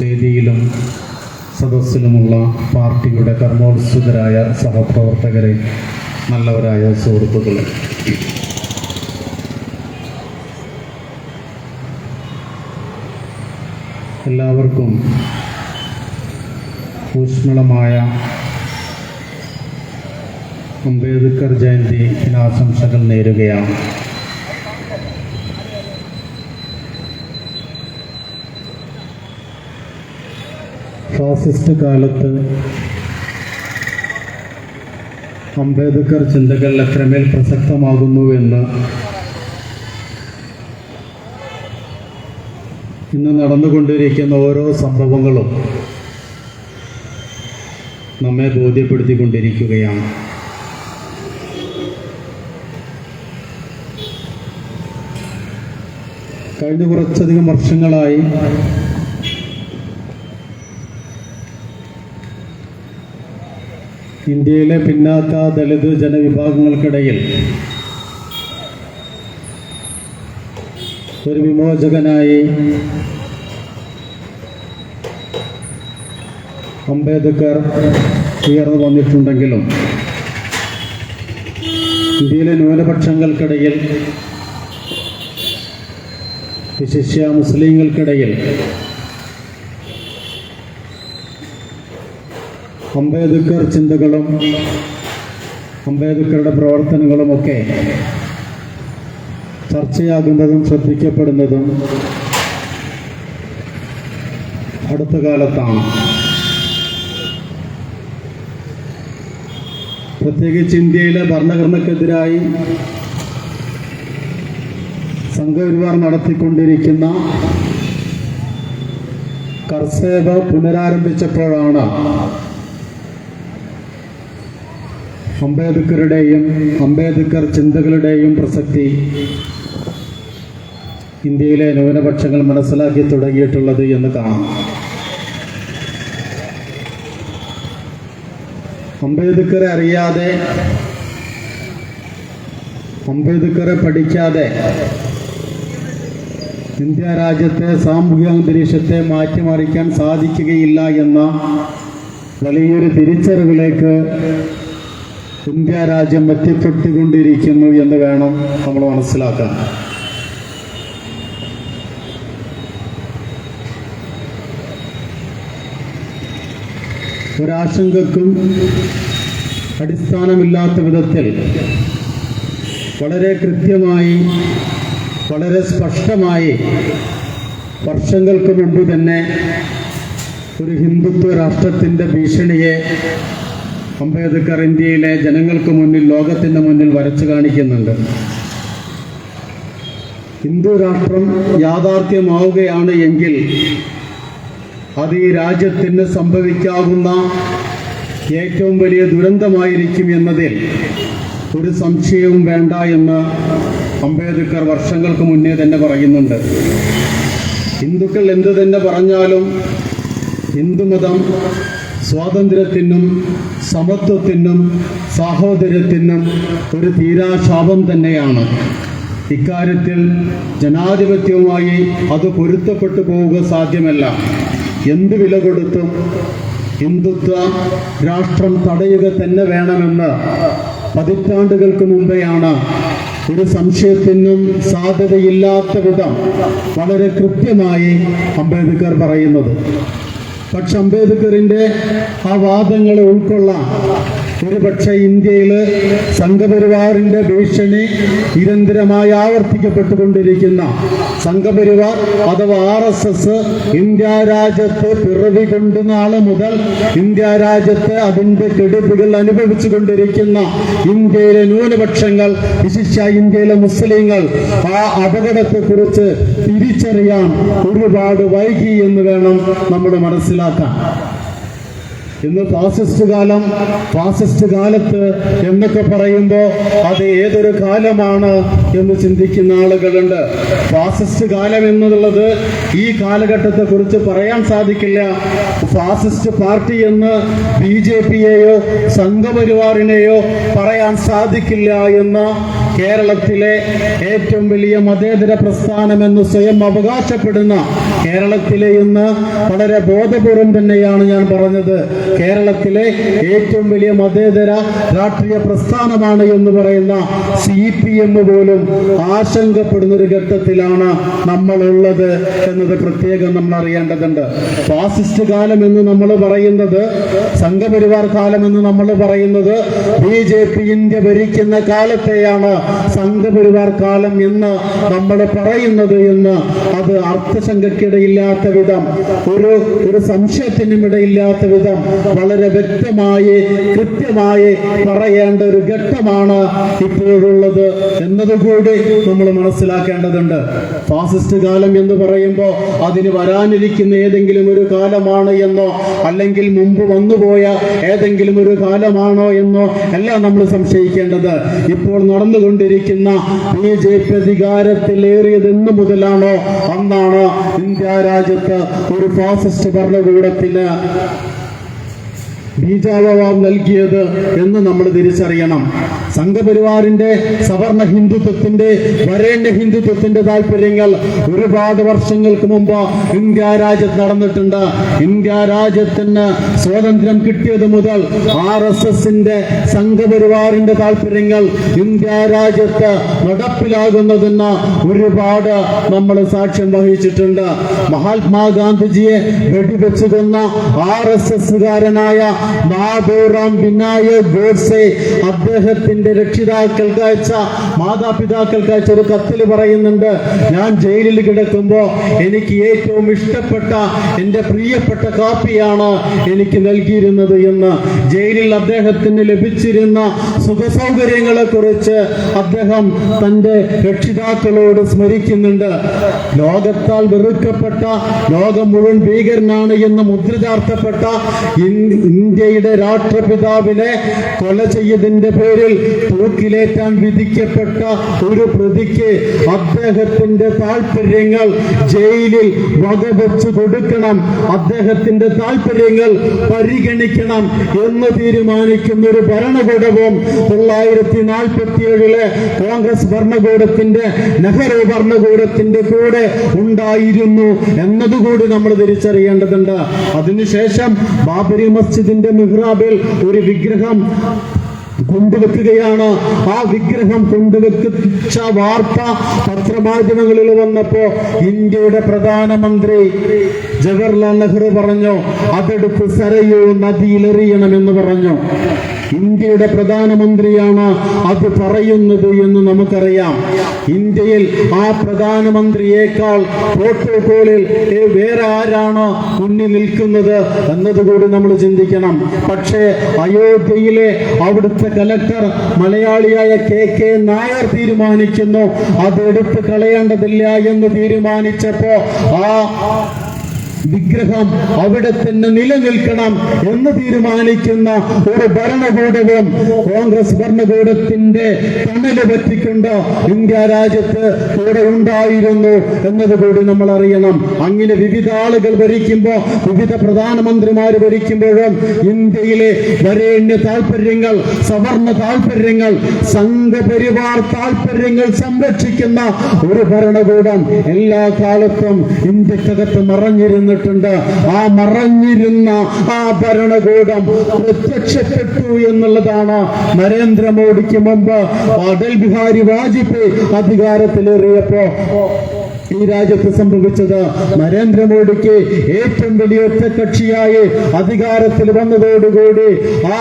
വേദിയിലും സദസ്സിലുമുള്ള പാർട്ടിയുടെ കർമ്മോത്സുകരായ സഹപ്രവർത്തകരെ നല്ലവരായ സുഹൃത്തുക്കളെ. എല്ലാവർക്കും ഊഷ്മളമായ അംബേദ്കർ ജയന്തി ദിനാശംസകൾ നേരുകയാണ്. ഫാസിസ്റ്റ് കാലത്ത് അംബേദ്കർ ചിന്തകൾ എത്രമേൽ പ്രസക്തമാകുന്നുവെന്ന് ഇന്ന് നടന്നുകൊണ്ടിരിക്കുന്ന ഓരോ സംഭവങ്ങളും നമ്മെ ബോധ്യപ്പെടുത്തിക്കൊണ്ടിരിക്കുകയാണ്. കഴിഞ്ഞ കുറച്ചധികം വർഷങ്ങളായി ഇന്ത്യയിലെ പിന്നാക്ക ദളിത് ജനവിഭാഗങ്ങൾക്കിടയിൽ ഒരു വിമോചകനായി അംബേദ്കർ ഉയർന്നു വന്നിട്ടുണ്ടെങ്കിലും ഇന്ത്യയിലെ ന്യൂനപക്ഷങ്ങൾക്കിടയിൽ വിശിഷ്യ മുസ്ലിങ്ങൾക്കിടയിൽ അംബേദ്കർ ചിന്തകളും അംബേദ്കറുടെ പ്രവർത്തനങ്ങളുമൊക്കെ ചർച്ചയാകുന്നതും ശ്രദ്ധിക്കപ്പെടുന്നതും അടുത്ത കാലത്താണ്. പ്രത്യേകിച്ച് ഇന്ത്യയിലെ ഭരണഘടനക്കെതിരായി സംഘപരിവാർ നടത്തിക്കൊണ്ടിരിക്കുന്ന കർസേവ പുനരാരംഭിച്ചപ്പോഴാണ് അംബേദ്കറുടെയും അംബേദ്കർ ചിന്തകളുടെയും പ്രസക്തി ഇന്ത്യയിലെ ന്യൂനപക്ഷങ്ങൾ മനസ്സിലാക്കി തുടങ്ങിയിട്ടുള്ളത് എന്ന് കാണാം. അംബേദ്കറെ അറിയാതെ അംബേദ്കറെ പഠിക്കാതെ ഇന്ത്യ രാജ്യത്തെ സാമൂഹിക അന്തരീക്ഷത്തെ മാറ്റിമറിക്കാൻ സാധിക്കുകയില്ല എന്ന വലിയൊരു തിരിച്ചറിവിലേക്ക് ഇന്ത്യ രാജ്യം എത്തിപ്പെട്ടുകൊണ്ടിരിക്കുന്നു എന്ന് വേണം നമ്മൾ മനസ്സിലാക്കാൻ. ഒരാശങ്കക്കും അടിസ്ഥാനമില്ലാത്ത വിധത്തിൽ വളരെ കൃത്യമായി വളരെ സ്പഷ്ടമായി വർഷങ്ങൾക്ക് മുമ്പ് തന്നെ ഒരു ഹിന്ദുത്വ രാഷ്ട്രത്തിന്റെ ഭീഷണിയെ അംബേദ്കർ ഇന്ത്യയിലെ ജനങ്ങൾക്ക് മുന്നിൽ ലോകത്തിന്റെ മുന്നിൽ വരച്ചു കാണിക്കുന്നുണ്ട്. ഹിന്ദു രാഷ്ട്രം യാഥാർത്ഥ്യമാവുകയാണ് എങ്കിൽ അത് ഈ രാജ്യത്തിന് സംഭവിക്കാവുന്ന ഏറ്റവും വലിയ ദുരന്തമായിരിക്കും എന്നതിൽ ഒരു സംശയവും വേണ്ട എന്ന് അംബേദ്കർ വർഷങ്ങൾക്ക് മുന്നേ തന്നെ പറയുന്നുണ്ട്. ഹിന്ദുക്കൾ എന്തു തന്നെ പറഞ്ഞാലും ഹിന്ദുമതം സ്വാതന്ത്ര്യത്തിനും സമത്വത്തിനും സാഹോദര്യത്തിനും ഒരു തീരാശാപം തന്നെയാണ്. ഇക്കാര്യത്തിൽ ജനാധിപത്യവുമായി അത് പൊരുത്തപ്പെട്ടു പോവുക സാധ്യമല്ല. എന്ത് വില കൊടുത്തും ഹിന്ദുത്വ രാഷ്ട്രം തടയുക തന്നെ വേണമെന്ന് പതിറ്റാണ്ടുകൾക്ക് മുമ്പെയാണ് ഒരു സംശയത്തിനും സാധ്യതയില്ലാത്ത വിധം വളരെ കൃത്യമായി അംബേദ്കർ പറയുന്നത്. പക്ഷെ അംബേദ്കറിന്റെ ആ വാദങ്ങളെ ഉൾക്കൊള്ളാം. ഒരുപക്ഷെ ഇന്ത്യയിൽ സംഘപരിവാറിന്റെ ഭീഷണി നിരന്തരമായി ആവർത്തിക്കപ്പെട്ടുകൊണ്ടിരിക്കുന്ന സംഘപരിവാർ അഥവാ ആർ എസ് എസ് ഇന്ത്യ രാജ്യത്ത് പിറവി കൊണ്ട് നാളെ മുതൽ ഇന്ത്യ രാജ്യത്ത് അതിന്റെ കെടുപ്പുകൾ അനുഭവിച്ചു കൊണ്ടിരിക്കുന്ന ഇന്ത്യയിലെ ന്യൂനപക്ഷങ്ങൾ വിശിഷ്യ ഇന്ത്യയിലെ മുസ്ലിങ്ങൾ ആ അപകടത്തെക്കുറിച്ച് തിരിച്ചറിയാൻ ഒരുപാട് വൈകി എന്ന് വേണം നമ്മൾ മനസ്സിലാക്കാൻ. ഇന്ന് ഫാസിസ്റ്റ് കാലം ഫാസിസ്റ്റ് കാലത്ത് എന്നൊക്കെ പറയുമ്പോൾ അത് ഏതൊരു കാലമാണ് എന്ന് ചിന്തിക്കുന്ന ആളുകളുണ്ട്. ഫാസിസ്റ്റ് കാലം എന്നുള്ളത് ഈ കാലഘട്ടത്തെ കുറിച്ച് പറയാൻ സാധിക്കില്ല. ഫാസിസ്റ്റ് പാർട്ടി എന്ന് ബി ജെ പിയെയോ സംഘപരിവാറിനെയോ പറയാൻ സാധിക്കില്ല എന്ന കേരളത്തിലെ ഏറ്റവും വലിയ മതേതര പ്രസ്ഥാനമെന്ന് സ്വയം അവകാശപ്പെടുന്ന കേരളത്തിലെ ഇന്ന് വളരെ ബോധപൂർവം തന്നെയാണ് ഞാൻ പറഞ്ഞത്. കേരളത്തിലെ ഏറ്റവും വലിയ മതേതര രാഷ്ട്രീയ പ്രസ്ഥാനമാണ് എന്ന് പറയുന്ന സി പി എം പോലും ആശങ്കപ്പെടുന്ന ഒരു ഘട്ടത്തിലാണ് നമ്മൾ ഉള്ളത് എന്നത് പ്രത്യേകം നമ്മൾ അറിയേണ്ടതുണ്ട്. ഫാസിസ്റ്റ് കാലം എന്ന് നമ്മൾ പറയുന്നത് സംഘപരിവാർ കാലം എന്ന് നമ്മൾ പറയുന്നത് ബി ജെ പി ഇന്ത്യ ഭരിക്കുന്ന കാലത്തെയാണ്. സംഘപരിവാർ കാലം എന്ന് നമ്മൾ പറയുന്നത് എന്ന് അത് അർത്ഥശങ്കയ്ക്കിടയില്ലാത്ത വിധം ഒരു ഒരു സംശയത്തിനും ഇടയില്ലാത്ത വിധം വളരെ വ്യക്തമായി കൃത്യമായി പറയേണ്ട ഒരു ഘട്ടമാണ് ഇപ്പോഴുള്ളത് എന്നതുകൂടി നമ്മൾ മനസ്സിലാക്കേണ്ടതുണ്ട്. ഫാസിസ്റ്റ് കാലം എന്ന് പറയുമ്പോൾ അതിന് വരാനിരിക്കുന്ന ഏതെങ്കിലും ഒരു കാലമാണ് എന്നോ അല്ലെങ്കിൽ മുമ്പ് വന്നുപോയ ഏതെങ്കിലും ഒരു കാലമാണോ എന്നോ അല്ല നമ്മൾ സംശയിക്കേണ്ടത്. ഇപ്പോൾ നടന്നുകൊണ്ടിരിക്കുന്ന ബി ജെ പി അധികാരത്തിലേറിയത് എന്ന് മുതലാണോ അന്നാണ് ഇന്ത്യ രാജ്യത്ത് ഒരു ഫാസിസ്റ്റ് ഭരണകൂടത്തിന് ബീജാവവാം നൽകിയത് എന്ന് നമ്മൾ തിരിച്ചറിയണം. സംഘപരിവാറിന്റെ സവർണ ഹിന്ദുത്വത്തിന്റെ വരേണ്യ ഹിന്ദുത്വത്തിന്റെ താല്പര്യങ്ങൾ ഒരുപാട് വർഷങ്ങൾക്ക് മുമ്പ് ഇന്ത്യ രാജ്യത്ത് നടന്നിട്ടുണ്ട്. ഇന്ത്യ രാജ്യത്തിന് സ്വാതന്ത്ര്യം കിട്ടിയത് മുതൽ ആർ എസ് എസിന്റെ സംഘപരിവാറിന്റെ താല്പര്യങ്ങൾ ഇന്ത്യ രാജ്യത്ത് നടപ്പിലാകുന്നതിന് ഒരുപാട് നമ്മൾ സാക്ഷ്യം വഹിച്ചിട്ടുണ്ട്. മഹാത്മാഗാന്ധിജിയെ വെടിവെച്ചു കൊന്ന ആർ എസ് എസുകാരനായ നാഥോറാം ബിനായ ഗോഡ്സെ അദ്ദേഹത്തിന്റെ രക്ഷിതാക്കൾക്ക് അയച്ച മാതാപിതാക്കൾക്ക് അയച്ച ഒരു കത്തിൽ പറയുന്നുണ്ട് ഞാൻ ജയിലിൽ കിടക്കുമ്പോൾ എനിക്ക് ഏറ്റവും ഇഷ്ടപ്പെട്ട എന്റെ പ്രിയപ്പെട്ട കാപ്പിയാണ് എനിക്ക് നൽകിയിരുന്നത് എന്ന്. ജയിലിൽ അദ്ദേഹത്തിന് ലഭിച്ചിരുന്ന സുഖസൗകര്യങ്ങളെ കുറിച്ച് അദ്ദേഹം തന്റെ രക്ഷിതാക്കളോട് സ്മരിക്കുന്നുണ്ട്. ലോകത്താൽ വെറുക്കപ്പെട്ട ലോകം മുഴുവൻ ഭീകരനാണ് എന്ന് മുദ്ര ഇന്ത്യ ഇന്ത്യയുടെ രാഷ്ട്രപിതാവിനെ കൊല ചെയ്തതിന്റെ പേരിൽ തൂക്കിലേറ്റാൻ വിധിക്കപ്പെട്ട ഒരു പ്രതിക്ക് അദ്ദേഹത്തിന്റെ താല്പര്യങ്ങൾ ജയിലിൽ വകവെച്ച് കൊടുക്കണം. അദ്ദേഹത്തിന്റെ താല്പര്യങ്ങൾ പരിഗണിക്കണം എന്ന് തീരുമാനിക്കുന്ന ഒരു ഭരണകൂടവും തൊള്ളായിരത്തി നാൽപ്പത്തി ഏഴിലെ കോൺഗ്രസ് ഭരണകൂടത്തിന്റെ നെഹ്റു ഭരണകൂടത്തിന്റെ കൂടെ ഉണ്ടായിരുന്നു എന്നതുകൂടി നമ്മൾ തിരിച്ചറിയേണ്ടതുണ്ട്. അതിനുശേഷം ബാബരി മസ്ജിദിന്റെ മിഹ്റാബിൽ ഒരു വിഗ്രഹം കൊണ്ടുവെക്കുകയാണ്. ആ വിഗ്രഹം കൊണ്ടുവെച്ച വാർത്ത പത്രമാധ്യമങ്ങളിൽ വന്നപ്പോ ഇന്ത്യയുടെ പ്രധാനമന്ത്രി ജവഹർലാൽ നെഹ്റു പറഞ്ഞു അതെടുത്ത് സരയൂ നദിയിലെറിയണമെന്ന് പറഞ്ഞു. ഇന്ത്യയുടെ പ്രധാനമന്ത്രിയാണ് അത് പറയുന്നത് എന്ന് നമുക്കറിയാം. ഇന്ത്യയിൽ ആ പ്രധാനമന്ത്രിയേക്കാൾ പ്രോട്ടോകോളിൽ വേറെ ആരാണ് മുന്നിൽ നിൽക്കുന്നത് എന്നതുകൂടി നമ്മൾ ചിന്തിക്കണം. പക്ഷേ അയോധ്യയിലെ അവിടുത്തെ കലക്ടർ മലയാളിയായ കെ കെ നായർ തീരുമാനിക്കുന്നു. അത് എടുത്തു കളയേണ്ടതില്ല എന്ന് തീരുമാനിച്ചപ്പോ ആ വിഗ്രഹം അവിടെ തന്നെ നിലനിൽക്കണം എന്ന് തീരുമാനിക്കുന്ന ഒരു ഭരണകൂടവും കോൺഗ്രസ് ഭരണകൂടത്തിന്റെ തണൽ പറ്റിക്കൊണ്ട് ഇന്ത്യ രാജ്യത്ത് കൂടെ ഉണ്ടായിരുന്നു എന്നതുകൂടി നമ്മൾ അറിയണം. അങ്ങനെ വിവിധ ആളുകൾ ഭരിക്കുമ്പോൾ വിവിധ പ്രധാനമന്ത്രിമാർ ഭരിക്കുമ്പോഴും ഇന്ത്യയിലെ വരേണ്യ താല്പര്യങ്ങൾ സവർണ താല്പര്യങ്ങൾ സംഘപരിവാർ താല്പര്യങ്ങൾ സംരക്ഷിക്കുന്ന ഒരു ഭരണകൂടം എല്ലാ കാലത്തും ഇന്ത്യക്കകത്ത് മറഞ്ഞിരുന്നിട്ടുണ്ട് ആ മറഞ്ഞിരുന്ന ആ ഭരണകൂടം പ്രത്യക്ഷപ്പെട്ടു എന്നുള്ളതാണ് നരേന്ദ്രമോദിക്ക് മുമ്പ്. അടൽ ബിഹാരി വാജ്പേയി അധികാരത്തിലേറിയപ്പോ ഈ രാജ്യത്ത് സംഭവിച്ചത് നരേന്ദ്രമോദിക്ക് ഏറ്റവും വലിയ ഒറ്റക്കക്ഷിയായി അധികാരത്തിൽ വന്നതോടുകൂടി ആ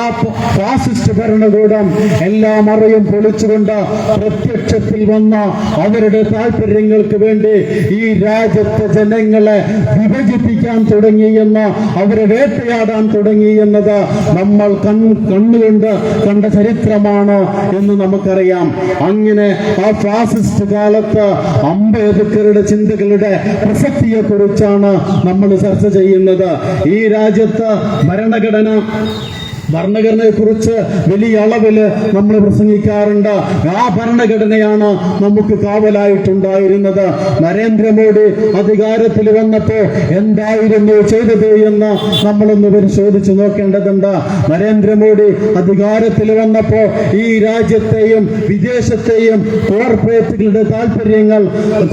ഫാസിസ്റ്റ് ഭരണകൂടം എല്ലാ മറയും പൊളിച്ചുകൊണ്ട് പ്രത്യക്ഷത്തിൽ വന്ന അവരുടെ താല്പര്യങ്ങൾക്ക് വേണ്ടി ഈ രാജ്യത്തെ ജനങ്ങളെ വിഭജിപ്പിക്കാൻ തുടങ്ങി എന്ന് അവരെ വേട്ടയാടാൻ തുടങ്ങി എന്നത് നമ്മൾ കൺ കണ്ണുകൊണ്ട് കണ്ട ചരിത്രമാണ് എന്ന് നമുക്കറിയാം. അങ്ങനെ ആ ഫാസിസ്റ്റ് കാലത്ത് അംബേദ്കറുടെ ചിന്തകളുടെ പ്രസക്തിയെ കുറിച്ചാണ് നമ്മൾ ചർച്ച ചെയ്യുന്നത്. ഈ രാജ്യത്ത് ഭരണഘടന ഭരണഘടനയെ കുറിച്ച് വലിയ അളവിൽ നമ്മൾ പ്രസംഗിക്കാറുണ്ട്. ആ ഭരണഘടനയാണ് നമുക്ക് കാവലായിട്ടുണ്ടായിരുന്നത്. നരേന്ദ്രമോദി അധികാരത്തിൽ വന്നപ്പോൾ എന്തായിരുന്നു ചെയ്തത് എന്ന് നമ്മളൊന്ന് പരിശോധിച്ചു നോക്കേണ്ടതുണ്ട്. നരേന്ദ്രമോദി അധികാരത്തിൽ വന്നപ്പോൾ ഈ രാജ്യത്തെയും വിദേശത്തെയും കോർപ്പറേറ്റുകളുടെ താല്പര്യങ്ങൾ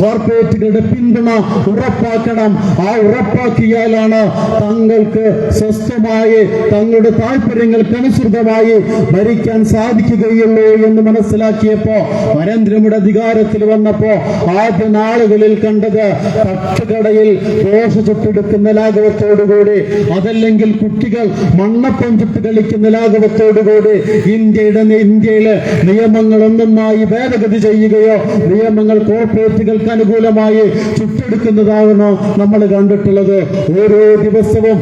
കോർപ്പറേറ്റുകളുടെ പിന്തുണ ഉറപ്പാക്കണം. ആ ഉറപ്പാക്കിയാലാണ് തങ്ങൾക്ക് സ്വസ്ഥമായി തങ്ങളുടെ താല്പര്യങ്ങൾക്കനുസൃതമായി ഭരിക്കാൻ സാധിക്കുകയുള്ളൂ എന്ന് മനസ്സിലാക്കിയപ്പോ നരേന്ദ്രമോദി അധികാരത്തിൽ വന്നപ്പോ ആദ്യ നാളുകളിൽ കണ്ടത് തട്ടുകടയിൽ ദോശ ചുട്ടെടുക്കുന്ന ലാഘവത്തോടുകൂടി അതല്ലെങ്കിൽ കുട്ടികൾ മണ്ണപ്പം ചുട്ട് കളിക്കുന്ന ലാഘവത്തോടുകൂടി ഇന്ത്യയുടെ ഇന്ത്യയിലെ നിയമങ്ങൾ ഒന്നൊന്നായി ഭേദഗതി ചെയ്യുകയോ നിയമങ്ങൾ കോർപ്പറേറ്റുകൾക്ക് അനുകൂലമായി ചുട്ടെടുക്കുന്നതാകണോ നമ്മൾ കണ്ടിട്ടുള്ളത്. ഓരോ ദിവസവും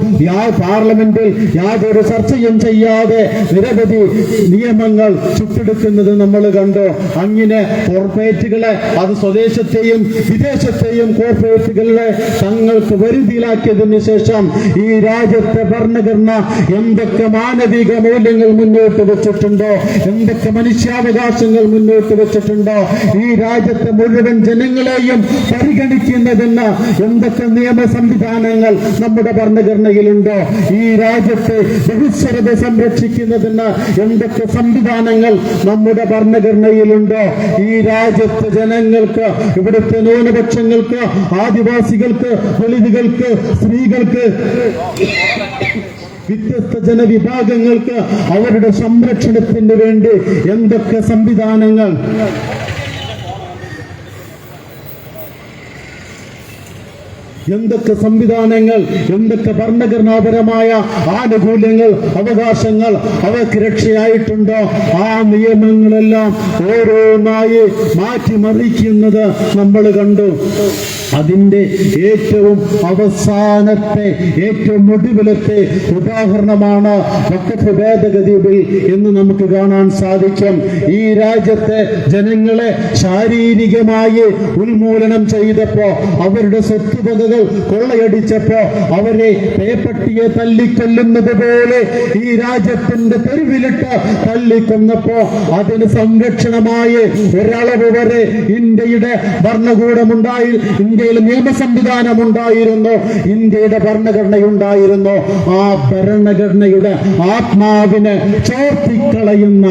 പാർലമെന്റിൽ യാതൊരു ചർച്ചയും ചെയ്യാതെ നിരവധി നിയമങ്ങൾ ചുട്ടെടുക്കുന്നത് നമ്മൾ കണ്ടു. അങ്ങനെ കോർപ്പറേറ്റുകളെ അത് സ്വദേശത്തെയും വിദേശത്തെയും കോർപ്പറേറ്റുകളെ തങ്ങൾക്ക് വരുതിയിലാക്കിയതിന് ശേഷം ഈ രാജ്യത്തെ ഭരണഘടന എന്തൊക്കെ മാനവിക മൂല്യങ്ങൾ മുന്നോട്ട് വെച്ചിട്ടുണ്ടോ? എന്തൊക്കെ മനുഷ്യാവകാശങ്ങൾ മുന്നോട്ട് വെച്ചിട്ടുണ്ടോ? ഈ രാജ്യത്തെ മുഴുവൻ ജനങ്ങളെയും പരിഗണിക്കുന്നതിന് എന്തൊക്കെ നിയമ സംവിധാനങ്ങൾ നമ്മുടെ ഭരണഘടനയിലുണ്ടോ? ഈ രാജ്യത്തെ സംരക്ഷിക്കുന്നതിന് എന്തൊക്കെ സംവിധാനങ്ങൾ നമ്മുടെ ഭരണഘടനയിലുണ്ടോ? ഈ രാജ്യത്തെ ജനങ്ങൾക്ക് ഇവിടുത്തെ ന്യൂനപക്ഷങ്ങൾക്ക് ആദിവാസികൾക്ക് ദളിതുകൾക്ക് സ്ത്രീകൾക്ക് വ്യത്യസ്ത ജനവിഭാഗങ്ങൾക്ക് അവരുടെ സംരക്ഷണത്തിന് വേണ്ടി എന്തൊക്കെ സംവിധാനങ്ങൾ എന്തൊക്കെ സംവിധാനങ്ങൾ എന്തൊക്കെ ഭരണഘടനാപരമായ ആനുകൂല്യങ്ങൾ അവകാശങ്ങൾ അവർക്ക് രക്ഷയായിട്ടുണ്ടോ? ആ നിയമങ്ങളെല്ലാം ഓരോന്നായി മാറ്റിമറിക്കുന്നത് നമ്മൾ കണ്ടു. അതിന്റെ ഏറ്റവും അവസാനത്തെ ഏറ്റവും ഒടുവിലത്തെ ഉദാഹരണമാണ് വഖഫ് ഭേദഗതി ബിൽ എന്ന് നമുക്ക് കാണാൻ സാധിക്കും. ഈ രാജ്യത്തെ ജനങ്ങളെ ശാരീരികമായി ഉന്മൂലനം ചെയ്തപ്പോ അവരുടെ കൊള്ളയടിച്ചപ്പോ അവരെ പേപ്പട്ടിയെ തല്ലിക്കൊല്ലുന്നത് പോലെ ഈ രാജ്യത്തിന്റെ തെരുവിലിട്ട് തല്ലിക്കൊന്നപ്പോ അതിന് സംരക്ഷണമായി ഒരളവ് വരെ ഇന്ത്യയുടെ ഭരണകൂടമുണ്ടായി ഇന്ത്യയിൽ നിയമ സംവിധാനം ഉണ്ടായിരുന്നു ഇന്ത്യയുടെ ഭരണഘടനയുണ്ടായിരുന്നു. ആ ഭരണഘടനയുടെ ആത്മാവിനെ ചോർത്തിക്കളയുന്ന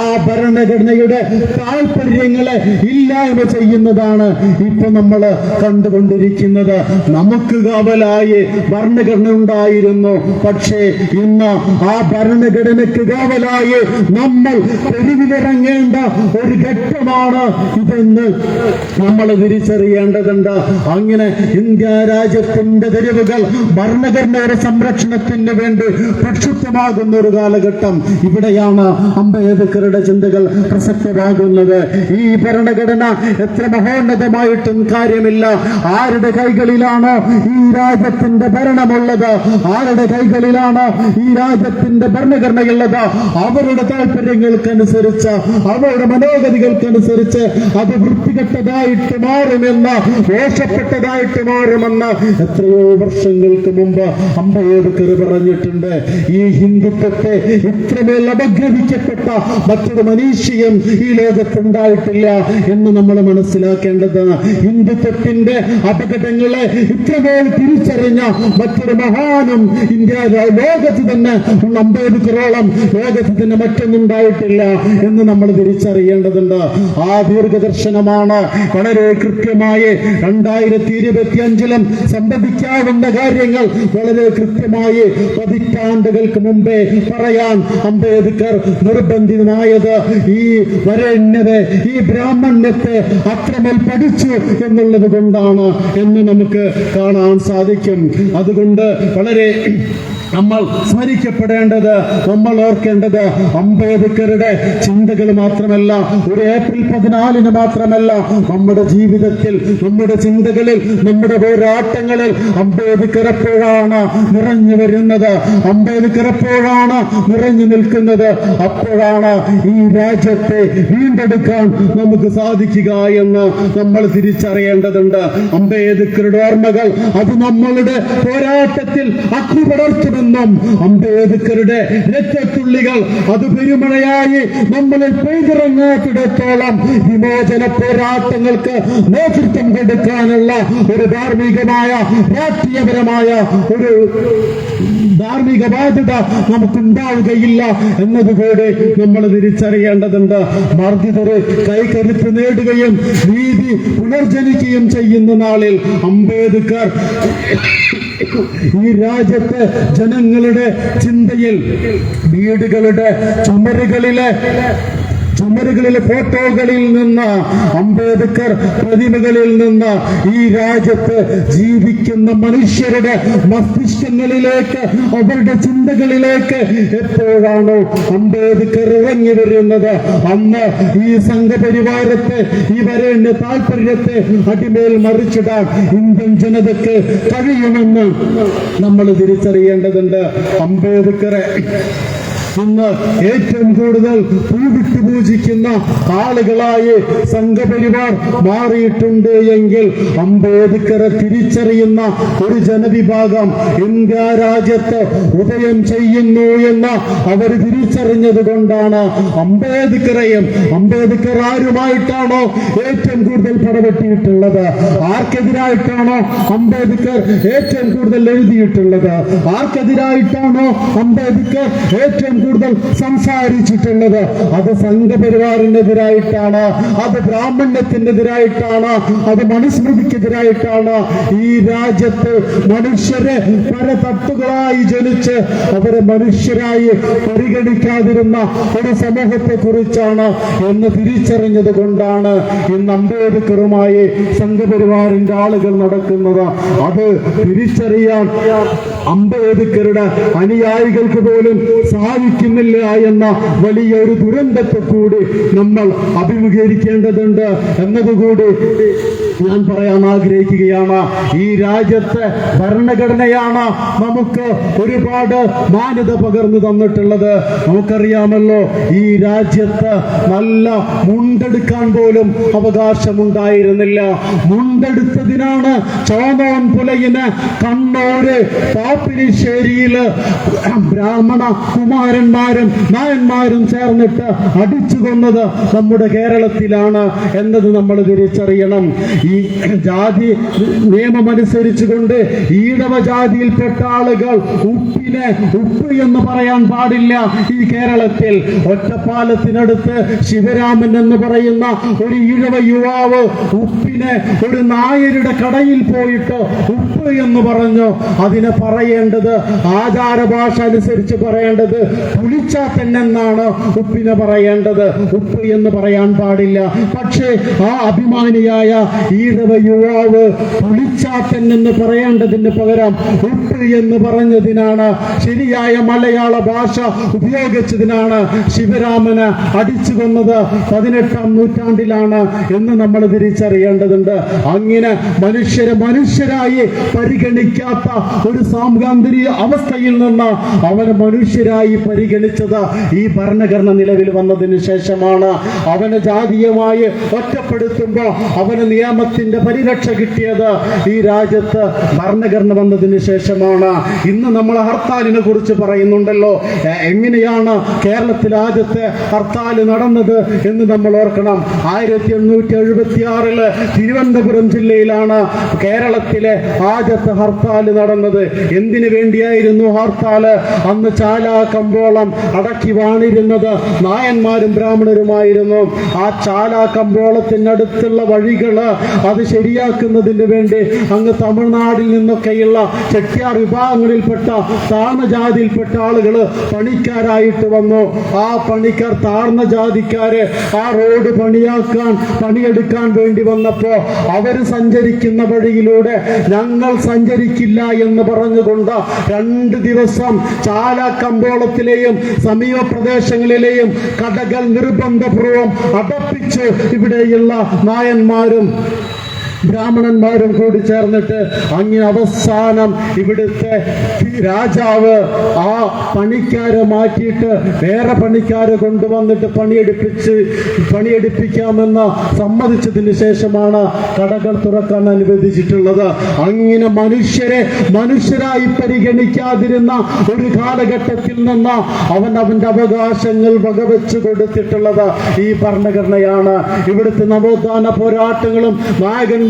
ആ ഭരണഘടനയുടെ താല്പര്യങ്ങളെ ഇല്ലായ്മ ചെയ്യുന്നതാണ് ഇപ്പൊ നമ്മൾ കണ്ടുകൊണ്ടിരിക്കുന്നത്. നമുക്ക് കാവലായി ഭരണഘടന ഉണ്ടായിരുന്നു. പക്ഷേ ഇന്ന് ആ ഭരണഘടനയ്ക്ക് കാവലായി നമ്മൾ തെരുവിലിറങ്ങേണ്ട ഒരു ഘട്ടമാണ് ഇതെന്ന് നമ്മൾ തിരിച്ചറിയേണ്ടതുണ്ട്. അങ്ങനെ ഇന്ത്യ രാജ്യത്തിന്റെ തെരുവുകൾ ഭരണഘടനയുടെ സംരക്ഷണത്തിന് വേണ്ടി പ്രക്ഷുബ്ധമാകുന്ന ഒരു കാലഘട്ടം ഇവിടെയാണ് അംബേദ്കറുടെ ചിന്തകൾ പ്രസക്തമാകുന്നത്. ഈ ഭരണഘടന എത്ര മഹോന്നതമായിട്ടും കാര്യമില്ല. ആരുടെ കൈകളിലാണോ ഈ രാജ്യത്തിന്റെ ഭരണമുള്ളത്? ആരുടെ കൈകളിലാണ് ഈ രാജ്യത്തിന്റെ ഭരണഘടനയുള്ളത്? അവരുടെ താല്പര്യങ്ങൾക്കനുസരിച്ച് അവരുടെ മനോഗതികൾക്കനുസരിച്ച് അത് വൃത്തികെട്ടതായിട്ട് മാറുമെന്ന് മോശപ്പെട്ടതായിട്ട് മാറുമെന്ന് എത്രയോ വർഷങ്ങൾക്ക് മുമ്പ് അമ്പയോടുക്കർ പറഞ്ഞിട്ടുണ്ട്. ഈ ഹിന്ദുത്വത്തെ ഇത്രമേൽ അപഗ്രഹിക്കപ്പെട്ട മറ്റൊരു മനീഷ്യം ഈ ലോകത്തുണ്ടായിട്ടില്ല എന്ന് നമ്മൾ മനസ്സിലാക്കേണ്ടതാണ് ഹിന്ദുത്വത്തിന്റെ അപകടങ്ങളെ ഇത്രമേൽ തിരിച്ചറിഞ്ഞ മറ്റൊരു മഹാനും ഇന്ത്യ ലോകത്ത് തന്നെ അമ്പേദ്കറോളം ലോകത്ത് തന്നെ മറ്റൊന്നുണ്ടായിട്ടില്ല എന്ന് നമ്മൾ തിരിച്ചറിയേണ്ടതുണ്ട്. ആ ദീർഘദർശനമാണ് വളരെ കൃത്യമായി രണ്ടായിരത്തി ഇരുപത്തി അഞ്ചിലും സംഭവിക്കാവുന്ന കാര്യങ്ങൾ വളരെ കൃത്യമായി പതിറ്റാണ്ടുകൾക്ക് മുമ്പേ പറയാൻ അംബേദ്കർ നിർബന്ധിതമായത് ഈ വരണ്യത ഈ ബ്രാഹ്മണ്യത്തെ അത്രമേൽ പഠിച്ചു എന്നുള്ളത് കൊണ്ടാണ് എന്ന് നമുക്ക് കാണാൻ സാധിക്കും. അതുകൊണ്ട് വളരെ നമ്മൾ സ്മരിക്കപ്പെടേണ്ടത് നമ്മൾ ഓർക്കേണ്ടത് അംബേദ്കറുടെ ചിന്തകൾ മാത്രമല്ല ഒരു ഏപ്രിൽ പതിനാലിന് മാത്രമല്ല നമ്മുടെ ജീവിതത്തിൽ നമ്മുടെ ചിന്തകളിൽ നമ്മുടെ പോരാട്ടങ്ങളിൽ അംബേദ്കർ എപ്പോഴാണ് നിറഞ്ഞു വരുന്നത്? അംബേദ്കർ എപ്പോഴാണ് നിറഞ്ഞു നിൽക്കുന്നത്? അപ്പോഴാണ് ഈ രാജ്യത്തെ വീണ്ടെടുക്കാൻ നമുക്ക് സാധിക്കുക എന്ന് നമ്മൾ തിരിച്ചറിയേണ്ടതുണ്ട്. അംബേദ്കറുടെ ഓർമ്മകൾ അത് നമ്മളുടെ പോരാട്ടത്തിൽ അഗ്നി നിന്നും അംബേദ്കറുടെ രക്തത്തുള്ളികൾ അത് പെരുമഴയായി നമ്മളിൽ പെയ്തിറങ്ങാത്തിടത്തോളം വിമോചന പോരാട്ടങ്ങൾക്ക് നേതൃത്വം കൊടുക്കാനുള്ള ഒരു ധാർമ്മികമായ രാഷ്ട്രീയപരമായ ഒരു ധാർമ്മിക ബാധ്യത നമുക്കുണ്ടാവുകയില്ല എന്നതുകൂടെ നമ്മൾ തിരിച്ചറിയേണ്ടതുണ്ട്. മർദ്ദിതര് കൈകരുത്ത് നേടുകയും നീതി പുനർജനിക്കുകയും ചെയ്യുന്ന നാളിൽ അംബേദ്കർ ഈ രാജ്യത്തെ ജനങ്ങളുടെ ചിന്തയിൽ വീടുകളുടെ ചുമരുകളിലെ ചുമരുകളിലെ ഫോട്ടോകളിൽ നിന്ന് അംബേദ്കർ പ്രതിമകളിൽ നിന്ന് ഈ രാജ്യത്ത് ജീവിക്കുന്ന മനുഷ്യരുടെ മസ്തിഷ്കങ്ങളിലേക്ക് അവരുടെ ചിന്തകളിലേക്ക് എപ്പോഴാണോ അംബേദ്കർ ഇറങ്ങി വരുന്നത്? അന്ന് ഈ സംഘപരിവാരത്തെ ഈ വരേണ്ട താല്പര്യത്തെ അടിമേൽ മറിച്ചിടാൻ ഇന്ത്യൻ ജനതയ്ക്ക് കഴിയുമെന്ന് നമ്മൾ തിരിച്ചറിയേണ്ടതുണ്ട്. അംബേദ്കറെ ഇന്ന് ഏറ്റവും കൂടുതൽ പൂവിട്ട് പൂജിക്കുന്ന ആളുകളായി സംഘപരിവാർ മാറിയിട്ടുണ്ട് എങ്കിൽ അംബേദ്കറെ തിരിച്ചറിയുന്ന ഒരു ജനവിഭാഗം ഇന്ത്യ രാജ്യത്ത് ഉദയം ചെയ്യുന്നു എന്ന് അവർ തിരിച്ചറിഞ്ഞത് കൊണ്ടാണ് അംബേദ്കറെയും അംബേദ്കർ ആരുമായിട്ടാണോ ഏറ്റവും കൂടുതൽ പടവെട്ടിയിട്ടുള്ളത്? ആർക്കെതിരായിട്ടാണോ അംബേദ്കർ ഏറ്റവും കൂടുതൽ എഴുതിയിട്ടുള്ളത്? ആർക്കെതിരായിട്ടാണോ അംബേദ്കർ ഏറ്റവും കൂടുതൽ സംസാരിച്ചിട്ടുള്ളത്. അത് സംഘപരിവാറിനെതിരായിട്ടാണ് അത് ബ്രാഹ്മണ്യത്തിനെതിരായിട്ടാണ് അത് മനുസ്മൃതിക്കെതിരായിട്ടാണ്. ഈ രാജ്യത്ത് മനുഷ്യരെ പല തട്ടുകളായി ജനിച്ച് അവരെ മനുഷ്യരായി പരിഗണിക്കാതിരുന്ന ഒരു സമൂഹത്തെ കുറിച്ചാണ് എന്ന് തിരിച്ചറിഞ്ഞത് കൊണ്ടാണ് ഇന്ന് അംബേദ്കറുമായി സംഘപരിവാറിന്റെ ആളുകൾ നടക്കുന്നത്. അത് തിരിച്ചറിയാൻ അംബേദ്കറുടെ അനുയായികൾക്ക് പോലും സാധിക്കുന്നില്ല എന്ന വലിയ ഒരു ദുരന്തത്തെ കൂടി നമ്മൾ അഭിമുഖീകരിക്കേണ്ടതുണ്ട്. എന്നതുകൂടി ഞാൻ പറയാൻ ആഗ്രഹിക്കുകയാണ്. ഈ രാജ്യത്തെ ഭരണഘടനയാണ് നമുക്ക് ഒരുപാട് മാന്യത പകർന്നു തന്നിട്ടുള്ളത്. നമുക്കറിയാമല്ലോ ഈ രാജ്യത്ത് നല്ല മുണ്ടെടുക്കാൻ പോലും അവകാശമുണ്ടായിരുന്നില്ല. മുണ്ടെടുത്തതിനാണ് ചോമോൻ പുലയിന് കണ്ണൂര് പാപ്പിനിശ്ശേരിയിൽ ബ്രാഹ്മണ കുമാരന്മാരും നായന്മാരും ചേർന്നിട്ട് അടിച്ചു കൊന്നത് നമ്മുടെ കേരളത്തിലാണ് എന്നത് നമ്മൾ തിരിച്ചറിയണം. ഈ ജാതി നിയമമനുസരിച്ചുകൊണ്ട് ഈഴവ ജാതിയിൽപ്പെട്ട ആളുകൾ ഉപ്പിനെ ഉപ്പ് എന്ന് പറയാൻ പാടില്ല. ഈ കേരളത്തിൽ ഒറ്റപ്പാലത്തിനടുത്ത് ശിവരാമൻ എന്ന് പറയുന്ന ഒരു ഈഴവ യുവാവ് ഉപ്പിനെ ഒരു നായരുടെ കടയിൽ പോയിട്ട് ഉപ്പ് എന്ന് പറഞ്ഞു. അതിനെ പറയേണ്ടത് ആചാര ഭാഷ അനുസരിച്ച് പറയേണ്ടത് പുളിച്ചാത്തൻ പെണ്ണെന്നാണ് ഉപ്പിനെ പറയേണ്ടത്. ഉപ്പ് എന്ന് പറയാൻ പാടില്ല. പക്ഷേ ആ അഭിമാനിയായ ഈഴവ യുവാവ് പുളിച്ചാത്തൻ എന്ന് പറയേണ്ടതിന് പകരം ഉപ്പ് എന്ന് പറഞ്ഞതിനാണ്. ശരിയായ മലയാള ഭാഷ ഉപയോഗിച്ചതിനാണ് ശിവരാമന് അടിച്ചു കൊന്നത് പതിനെട്ടാം നൂറ്റാണ്ടിലാണ് എന്ന് നമ്മൾ തിരിച്ചറിയേണ്ടതുണ്ട്. അങ്ങനെ മനുഷ്യരെ മനുഷ്യരായി പരിഗണിക്കാത്ത ഒരു സാംഗാന്തരീയ അവസ്ഥയിൽ നിന്ന് അവനെ മനുഷ്യരായി പരിഗണിച്ചത് ഈ ഭരണഘടന നിലവിൽ വന്നതിന് ശേഷമാണ്. അവനെ ജാതീയമായി ഒറ്റപ്പെടുത്തുമ്പോൾ അവന് നിയമത്തിന്റെ പരിരക്ഷ കിട്ടിയത് ഈ രാജ്യത്ത് ഭരണഘടന വന്നതിന് ശേഷമാണ്. ഇന്ന് നമ്മൾ ഹർത്താലിനെ കുറിച്ച് പറയുന്നുണ്ടല്ലോ. എങ്ങനെയാണ് കേരളത്തിൽ ആദ്യത്തെ ഹർത്താൽ നടന്നത് എന്ന് നമ്മൾ ഓർക്കണം. ആയിരത്തി എണ്ണൂറ്റി എഴുപത്തി ആറിൽ തിരുവനന്തപുരം ജില്ലയിലാണ് കേരളത്തിലെ ആദ്യത്തെ ഹർത്താൽ നടന്നത്. എന്തിനു വേണ്ടിയായിരുന്നു ഹർത്താൽ അന്ന് ചാലാ കമ്പോളം അടക്കി വാണിരുന്നത്. നായന്മാരും ബ്രാഹ്മണരുമായിരുന്നു. ആ ചാല കമ്പോളത്തിനടുത്തുള്ള വഴികൾ അത് ശരിയാക്കുന്നതിന് വേണ്ടി അങ്ങ് തമിഴ്നാടിൽ നിന്നൊക്കെയുള്ള ചെട്ടിയാർ വിഭാഗങ്ങളിൽപ്പെട്ട താഴ്ന്ന ജാതിയിൽപ്പെട്ട ആളുകൾ പണിക്കാരായിട്ട് വന്നു. ആ പണിക്കാർ താഴ്ന്ന ജാതിക്കാര് ആ റോഡ് പണിയാക്കാൻ പണിയെടുക്കാൻ വേണ്ടി വന്നപ്പോ അവർ സഞ്ചരിക്കുന്ന വഴിയിലൂടെ ഞങ്ങൾ സഞ്ചരിക്കില്ല എന്ന് പറഞ്ഞുകൊണ്ട് രണ്ട് ദിവസം ചാല കമ്പോളത്തിലെയും സമീപ പ്രദേശങ്ങളിലെയും കടകൾ നിർബന്ധപൂർവം അടപ്പിച്ച് ഇവിടെയുള്ള നായന്മാരും ബ്രാഹ്മണന്മാരും കൂടി ചേർന്നിട്ട് അങ്ങനെ അവസാനം ഇവിടുത്തെ രാജാവ് ആ പണിക്കാരെ മാറ്റിയിട്ട് വേറെ പണിക്കാരെ കൊണ്ടുവന്നിട്ട് പണിയെടുപ്പിച്ച് പണിയെടുപ്പിക്കാമെന്ന് സമ്മതിച്ചതിന് ശേഷമാണ് കടകൾ തുറക്കാൻ അനുവദിച്ചിട്ടുള്ളത്. അങ്ങനെ മനുഷ്യരെ മനുഷ്യരായി പരിഗണിക്കാതിരുന്ന ഒരു കാലഘട്ടത്തിൽ നിന്ന് അവൻ അവന്റെ അവകാശങ്ങൾ വകവെച്ച് കൊടുത്തിട്ടുള്ളത് ഈ ഭരണഘടനയാണ്. ഇവിടുത്തെ നവോത്ഥാന പോരാട്ടങ്ങളും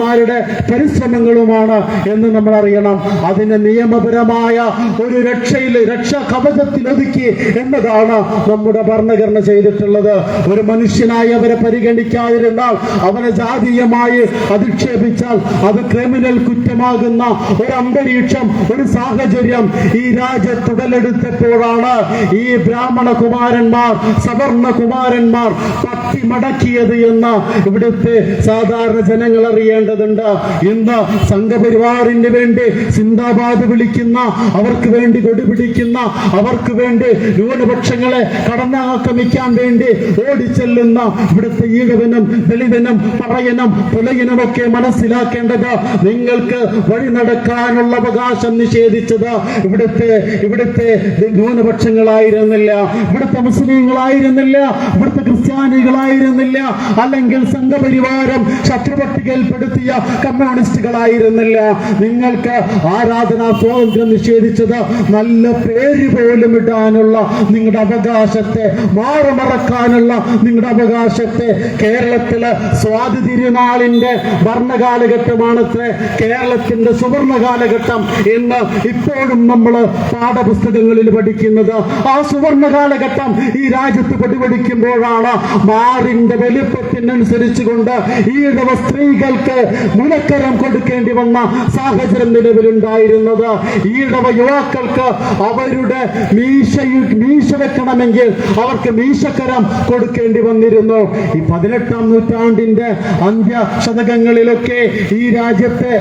നായകന്മാരുടെ പരിശ്രമങ്ങളുമാണ് എന്ന് നമ്മൾ അറിയണം അതിന് നിയമപരമായ ഒരു രക്ഷയിൽ രക്ഷാ കവചത്തിനൊതുക്കി എന്നതാണ് നമ്മുടെ ഭരണഘടന ചെയ്തിട്ടുള്ളത്. ഒരു മനുഷ്യനായി അവരെ പരിഗണിക്കാതിരുന്നാൽ അവനെ ജാതീയമായി അധിക്ഷേപിച്ചാൽ അത് ക്രിമിനൽ കുറ്റമാകുന്ന ഒരു അന്തരീക്ഷം ഒരു സാഹചര്യം ഈ രാജ്യത്തുടലെടുത്തപ്പോഴാണ് ഈ ബ്രാഹ്മണ കുമാരന്മാർ സവർണ കുമാരന്മാർ പത്തി മടക്കിയത് എന്ന് ഇവിടുത്തെ സാധാരണ ജനങ്ങൾ അറിയേണ്ടതുണ്ട് ഇന്ന് സംഘപരിവാറിന് വേണ്ടി സിന്ദാബാദ് വിളിക്കുന്ന അവർക്ക് വേണ്ടി കൊടുപിടിക്കുന്ന അവർക്ക് വേണ്ടി ന്യൂനപക്ഷങ്ങളെ കടന്നാക്രമിക്കാൻ വേണ്ടി ഓടിച്ചെല്ലുന്ന ഇവിടുത്തെ ഈഴവനും ദളിതനും പറയനും പുലയനും ഒക്കെ മനസ്സിലാക്കേണ്ടത് നിങ്ങൾക്ക് വഴി നടക്കാനുള്ള അവകാശം നിഷേധിച്ചത് ഇവിടുത്തെ ഇവിടുത്തെ ന്യൂനപക്ഷങ്ങളായിരുന്നില്ല. ഇവിടുത്തെ മുസ്ലിങ്ങളായിരുന്നില്ല. ഇവിടുത്തെ ക്രിസ്ത്യാനികളായിരുന്നില്ല. അല്ലെങ്കിൽ സംഘപരിവാരം ശത്രുപട്ടികയിൽപ്പെടുത്തിയ കമ്മ്യൂണിസ്റ്റുകളായിരുന്നില്ല. നിങ്ങൾക്ക് ആരാധനാ സ്വാതന്ത്ര്യം നിഷേധിച്ചത് നല്ല പേര് പോലും ഇടാനുള്ള നിങ്ങളുടെ അവകാശത്തെ മാറുമറക്കാനുള്ള നിങ്ങളുടെ അവകാശത്തെ കേരളത്തിലെ സ്വാതി തിരുനാളിന്റെ കേരളത്തിന്റെ സുവർണ കാലഘട്ടം എന്ന് ഇപ്പോഴും നമ്മൾ പാഠപുസ്തകങ്ങളിൽ പഠിക്കുന്നത്. ആ സുവർണ കാലഘട്ടം ഈ രാജ്യത്ത് പടിപടിക്കുമ്പോഴാണ് മാറിന്റെ വലിപ്പത്തിനനുസരിച്ച് കൊണ്ട് ഈഴവ സ്ത്രീകൾക്ക് മുലക്കരം കൊടുക്കേണ്ടി വന്ന സാഹചര്യം നിലവിലുണ്ടായിരുന്നത്. ഈടവ യുവാക്കൾക്ക് അവരുടെ മീശ മീശ വെക്കണമെങ്കിൽ അവർക്ക് മീശക്കരം കൊടുക്കേണ്ടി വന്നിരുന്നു. ഈ പതിനെട്ടാം നൂറ്റാണ്ടിന്റെ അന്ത്യ ശതകങ്ങളിലൊക്കെ ഈ രാജ്യത്തെ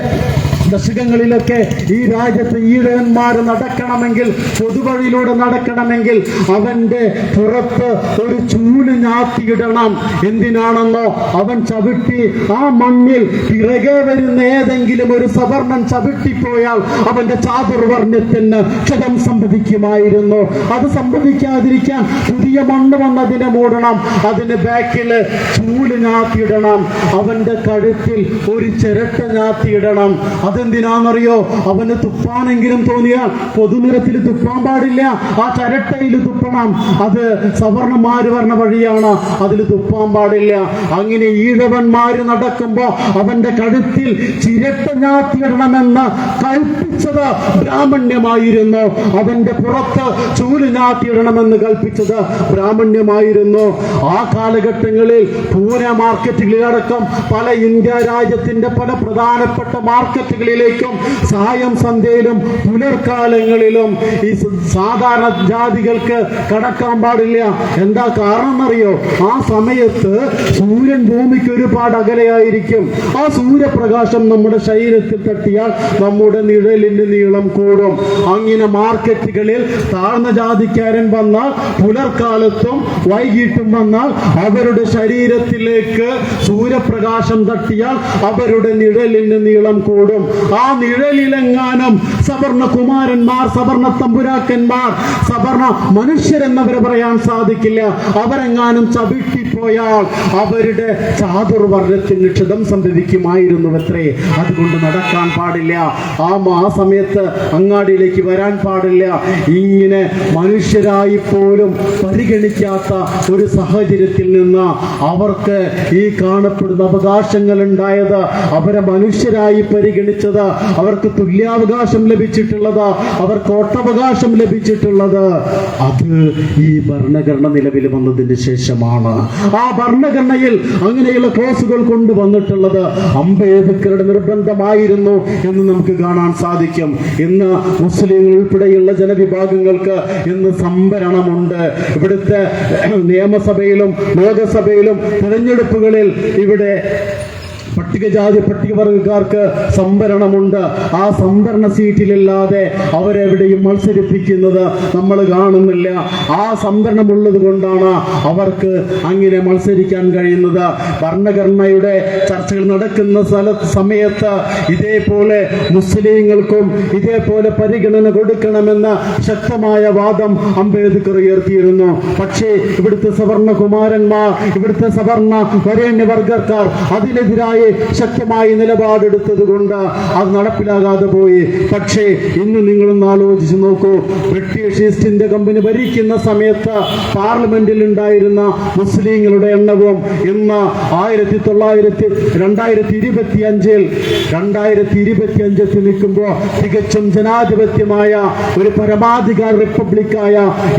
ദശകങ്ങളിലൊക്കെ ഈ രാജ്യത്ത് ഈഴവന്മാർ നടക്കണമെങ്കിൽ പൊതുവഴിയിലൂടെ നടക്കണമെങ്കിൽ അവന്റെ പുറത്ത് ഒരു ചൂൽ ഞാത്തിയിടണം. എന്തിനാണെന്നോ അവൻ ചവിട്ടി ആ മണ്ണിൽ പിറകെ വരുന്ന ഏതെങ്കിലും ഒരു സവർണൻ ചവിട്ടിപ്പോയാൽ അവന്റെ ചാതുർവർണത്തിന് ക്ഷതം സംഭവിക്കുമായിരുന്നു. അത് സംഭവിക്കാതിരിക്കാൻ പുതിയ മണ്ണ് വന്നതിനെ മൂടണം. അതിന് ബാക്കിൽ ചൂൽ ഞാത്തിയിടണം. അവന്റെ കഴുത്തിൽ ഒരു ചിരട്ട ഞാത്തിയിടണം. അതെന്തിനാണെന്നറിയോ? അവന് തുപ്പാനെങ്കിലും തോന്നിയാൽ പൊതുനിരത്തിൽ തുപ്പാൻ പാടില്ല. ആ ചരട്ടയിൽ തുപ്പണം. അത് സവർണന്മാര് പറഞ്ഞ വഴിയാണ്. അതിൽ തുപ്പാൻ പാടില്ല. അങ്ങനെ ഈഴവന്മാര് നടക്കുമ്പോ അവന്റെ കഴുത്തിൽ ചിരട്ട ഞാത്തിയിടണമെന്ന് കൽപ്പിച്ചത് ബ്രാഹ്മണ്യമായിരുന്നു. അവന്റെ പുറത്ത് ചൂൽ ഞാത്തിയിടണമെന്ന് കൽപ്പിച്ചത് ബ്രാഹ്മണ്യമായിരുന്നു. ആ കാലഘട്ടങ്ങളിൽ പൂനെ മാർക്കറ്റുകളിലടക്കം പല ഇന്ത്യ രാജ്യത്തിന്റെ പല പ്രധാനപ്പെട്ട മാർക്കറ്റുകളിലേക്കും സായം സന്ധ്യയിലും പുലർക്കാലങ്ങളിലും ഈ സാധാരണ ജാതികൾക്ക് കടക്കാൻ പാടില്ല. എന്താ കാരണം എന്നറിയോ ആ സമയത്ത് സൂര്യൻ ഭൂമിക്ക് ഒരുപാട് അകലെയായിരിക്കും. ആ സൂര്യപ്രകാശം നമ്മുടെ ശരീരത്തിൽ തട്ടിയാൽ നമ്മുടെ നിഴലിന്റെ നീളം കൂടും. അങ്ങനെ മാർക്കറ്റുകളിൽ താഴ്ന്ന ജാതിക്കാരൻ വന്നാൽ പുലർക്കാലത്തും വൈകിട്ടും വന്നാൽ അവരുടെ ശരീരത്തിലേക്ക് സൂര്യപ്രകാശം തട്ടിയാൽ അവരുടെ നിഴലിന് നീളം കൂടും. ആ നിഴലിലെങ്ങാനും സവർണ കുമാരന്മാർ സവർണ തമ്പുരാക്കന്മാർ സവർണ മനുഷ്യരെന്നവരെ പറയാൻ സാധിക്കില്ല. അവരെങ്ങാനും ചവിട്ടിപ്പോയാൽ അവരുടെ ചാതുർവർണത്തിന് ക്ഷതം സംഭവിക്കുമായിരുന്നു അത്രേ അതുകൊണ്ട് നടക്കാൻ പാടില്ല. ആ ആ സമയത്ത് അങ്ങാടിയിലേക്ക് വരാൻ പാടില്ല. ഇങ്ങനെ മനുഷ്യരായി പോലും പരിഗണിക്കാത്ത ഒരു സാഹചര്യത്തിൽ നിന്ന് അവർക്ക് ഈ കാണപ്പെടുന്ന അവകാശങ്ങൾ ഉണ്ടായത് അവരെ മനുഷ്യരായി പരിഗണിച്ചത് അവർക്ക് തുല്യാവകാശം ലഭിച്ചിട്ടുള്ളത് അവർക്ക് ഓട്ടവകാശം ലഭിച്ചിട്ടുള്ളത് അത് ഈ ഭരണഘടന നിലവിൽ വന്നതിന് ശേഷമാണ്. ആ ഭരണഘടനയിൽ അങ്ങനെയുള്ള ക്ലോസുകൾ കൊണ്ടുവന്നിട്ടുള്ളത് അംബേദ്കറുടെ നിർബന്ധമായിരുന്നു എന്ന് നമുക്ക് കാണാൻ സാധിക്കും. ഇന്ന് മുസ്ലിങ്ങൾ ഉൾപ്പെടെയുള്ള ജനവിഭാഗങ്ങൾക്ക് ഇന്ന് സംവരണമുണ്ട്. ഇവിടുത്തെ നിയമസഭയിലും ലോകസഭയിലും തിരഞ്ഞെടുപ്പുകളിൽ ഇവിടെ പട്ടികജാതി പട്ടികവർഗക്കാർക്ക് സംവരണമുണ്ട്. ആ സംവരണ സീറ്റിലില്ലാതെ അവരെവിടെയും മത്സരിപ്പിക്കുന്നത് നമ്മൾ കാണുന്നില്ല. ആ സംവരണമുള്ളത് കൊണ്ടാണ് അവർക്ക് അങ്ങനെ മത്സരിക്കാൻ കഴിയുന്നത്. ഭരണഘടനയുടെ ചർച്ചകൾ നടക്കുന്ന സ്ഥല സമയത്ത് ഇതേപോലെ മുസ്ലിങ്ങൾക്കും ഇതേപോലെ പരിഗണന കൊടുക്കണമെന്ന ശക്തമായ വാദം അംബേദ്കർ ഉയർത്തിയിരുന്നു. പക്ഷേ ഇവിടുത്തെ സവർണ കുമാരന്മാർ ഇവിടുത്തെ സവർണ വരേണ്യവർഗക്കാർ അതിനെതിരായി ശക്തമായി നിലപാടെടുത്തത് കൊണ്ട് അത് നടപ്പിലാകാതെ പോയി. പക്ഷേ ഇന്ന് നിങ്ങളൊന്ന് ആലോചിച്ച് നോക്കൂ. ബ്രിട്ടീഷ് ഈസ്റ്റ് ഇന്ത്യ കമ്പനി ഭരിക്കുന്ന സമയത്ത് പാർലമെന്റിൽ ഉണ്ടായിരുന്ന മുസ്ലിങ്ങളുടെ എണ്ണവും ഇന്ന് ആയിരത്തി തൊള്ളായിരത്തി രണ്ടായിരത്തി ഇരുപത്തി അഞ്ചിൽ രണ്ടായിരത്തി ഇരുപത്തി അഞ്ചത്തിൽ നിൽക്കുമ്പോൾ തികച്ചും ജനാധിപത്യമായ ഒരു പരമാധികാര റിപ്പബ്ലിക്കായ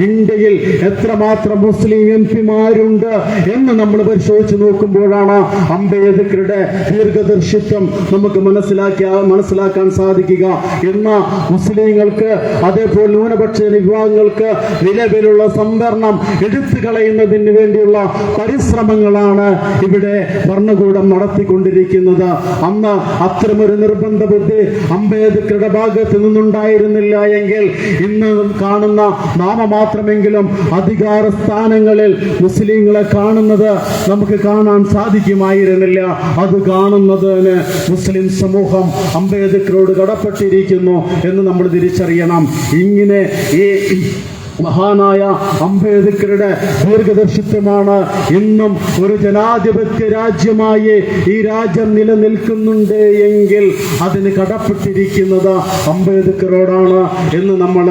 ഇന്ത്യയിൽ എത്രമാത്രം മുസ്ലിം എം പിമാരുണ്ട് എന്ന് നമ്മൾ പരിശോധിച്ച് നോക്കുമ്പോഴാണ് അംബേദ്കറുടെ ദീർഘദർശിത്വം നമുക്ക് മനസ്സിലാക്കി മനസ്സിലാക്കാൻ സാധിക്കുക. എന്ന മുസ്ലിങ്ങൾക്ക് അതേപോലെ ന്യൂനപക്ഷ വിഭാഗങ്ങൾക്ക് നിലവിലുള്ള സംവരണം എടുത്തു കളയുന്നതിന് വേണ്ടിയുള്ള പരിശ്രമങ്ങളാണ് ഇവിടെ ഭരണകൂടം നടത്തിക്കൊണ്ടിരിക്കുന്നത്. അന്ന് അത്തരമൊരു നിർബന്ധ ബുദ്ധി അംബേദ്കറുടെ ഭാഗത്ത് നിന്നുണ്ടായിരുന്നില്ല എങ്കിൽ ഇന്ന് കാണുന്ന നാമമാത്രമെങ്കിലും അധികാര സ്ഥാനങ്ങളിൽ മുസ്ലിങ്ങളെ കാണുന്നത് നമുക്ക് കാണാൻ സാധിക്കുമായിരുന്നില്ല. അത് കാണുന്നതിന് മുസ്ലിം സമൂഹം അംബേദ്കറോട് കടപ്പെട്ടിരിക്കുന്നു എന്ന് നമ്മൾ തിരിച്ചറിയണം. ഇങ്ങനെ ഈ മഹാനായ അംബേദ്കറുടെ ദീർഘദർശിത്വമാണ് ഇന്നും ഒരു ജനാധിപത്യ രാജ്യമായി ഈ രാജ്യം നിലനിൽക്കുന്നുണ്ട് എങ്കിൽ അതിന് കടപ്പെട്ടിരിക്കുന്നത് അംബേദ്കറോടാണ് എന്ന് നമ്മൾ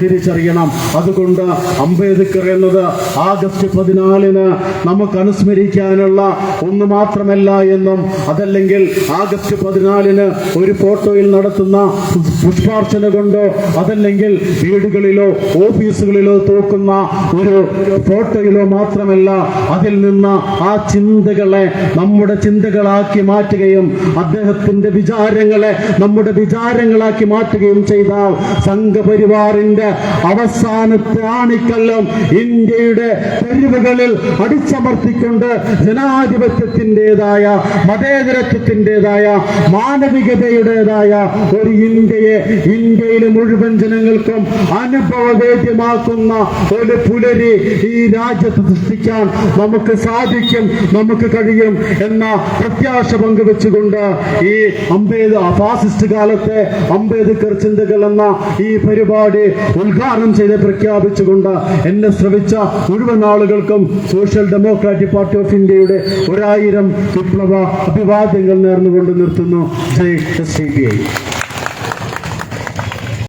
തിരിച്ചറിയണം. അതുകൊണ്ട് അംബേദ്കർ എന്നത് ആഗസ്റ്റ് പതിനാലിന് നമുക്ക് അനുസ്മരിക്കാനുള്ള ഒന്ന് മാത്രമല്ല എന്നും അതല്ലെങ്കിൽ ആഗസ്റ്റ് പതിനാലിന് ഒരു ഫോട്ടോയിൽ നടത്തുന്ന പുഷ്പാർച്ചന കൊണ്ടോ അതല്ലെങ്കിൽ വീടുകളിലോ ഓഫീസുകളിലോ തൂക്കുന്ന ഒരു ഫോട്ടോയിലോ മാത്രമല്ല അതിൽ നിന്ന് ആ ചിന്തകളെ നമ്മുടെ ചിന്തകളാക്കി മാറ്റുകയും അദ്ദേഹത്തിന്റെ വിചാരങ്ങളെ നമ്മുടെ വിചാരങ്ങളാക്കി മാറ്റുകയും ചെയ്ത സംഘപരിവാറിന്റെ അവസാനത്തെ ആണിക്കല്ലും ഇന്ത്യയുടെ തെരുവുകളിൽ അടിച്ചമർത്തിക്കൊണ്ട് ജനാധിപത്യത്തിന്റേതായ മതേതരത്വത്തിന്റെതായ മാനവികതയുടേതായ ഒരു ഇന്ത്യയെ ഇന്ത്യയിലെ മുഴുവൻ ജനങ്ങൾക്കും അനുഭവവേദ്യമാക്കുന്ന ഒരു പുലരി ഈ രാജ്യത്ത് സൃഷ്ടിക്കാൻ നമുക്ക് സാധിക്കും നമുക്ക് കഴിയും എന്ന പ്രത്യാശ പങ്കുവെച്ചുകൊണ്ട് ഈ അംബേദ് ഫാസിസ്റ്റ് കാലത്തെ അംബേദ്കർ ചിന്തകൾ എന്ന ഈ പരിപാടി ഉദ്ഘാടനം ചെയ്ത് പ്രഖ്യാപിച്ചുകൊണ്ട് എന്നെ ശ്രവിച്ച മുഴുവൻ ആളുകൾക്കും സോഷ്യൽ ഡെമോക്രാറ്റിക് പാർട്ടി ഓഫ് ഇന്ത്യയുടെ ഒരായിരം വിപ്ലവ അഭിവാദ്യങ്ങൾ നേർന്നുകൊണ്ട് നിർത്തുന്നു. ജയ് ഡി പി ഐ.